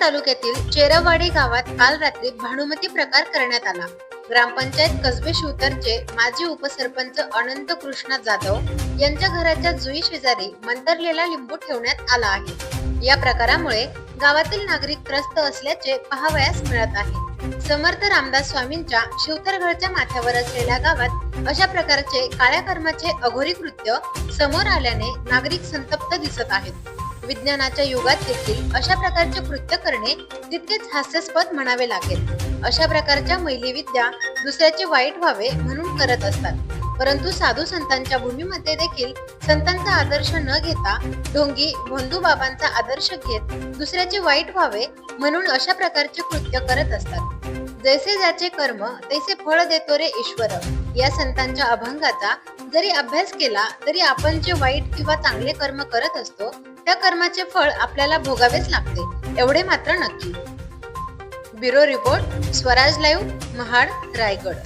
तालुक्यातील चेरवाडी गावात काल रात्री भानुमती प्रकार करण्यात आला. ग्रामपंचायत कसबे शिवतरचे माजी उपसरपंच अनंत कृष्णा जाधव यांच्या घराच्या जुई शेजारी मंतरलेला लिंबू ठेवण्यात आला आहे. या प्रकारामुळे गावातील नागरिक त्रस्त असल्याचे पाहावयास मिळत आहे. समर्थ रामदास स्वामींच्या शिवतरगडच्या माथ्यावर असलेल्या गावात अशा प्रकारचे काळ्या कर्माचे अघोरी कृत्य समोर आल्याने नागरिक संतप्त दिसत आहेत. विज्ञानाच्या युगात देखील अशा प्रकारचे कृत्य करणे तितकेच हास्यास्पद म्हणावे लागेल. अशा प्रकारच्या मैली विद्या दुसऱ्याचे वाईट व्हावे म्हणून करत असतात. परंतु साधू संतांच्या भूमीमध्ये देखील संतांचा आदर्श न घेता ढोंगी भोंदू बाबांचा आदर्श घेत दुसऱ्याचे वाईट व्हावे म्हणून अशा प्रकारचे कृत्य करत असतात. जैसे ज्याचे कर्म तैसे फळ देतो रे ईश्वर. या संतांच्या अभंगाचा जरी अभ्यास केला तरी आपण जे वाईट किंवा चांगले कर्म करत असतो त्या कर्माचे फळ आपल्याला भोगावेच लागते एवढे मात्र नक्की. Bureau report Swaraj live Mahad Raigad.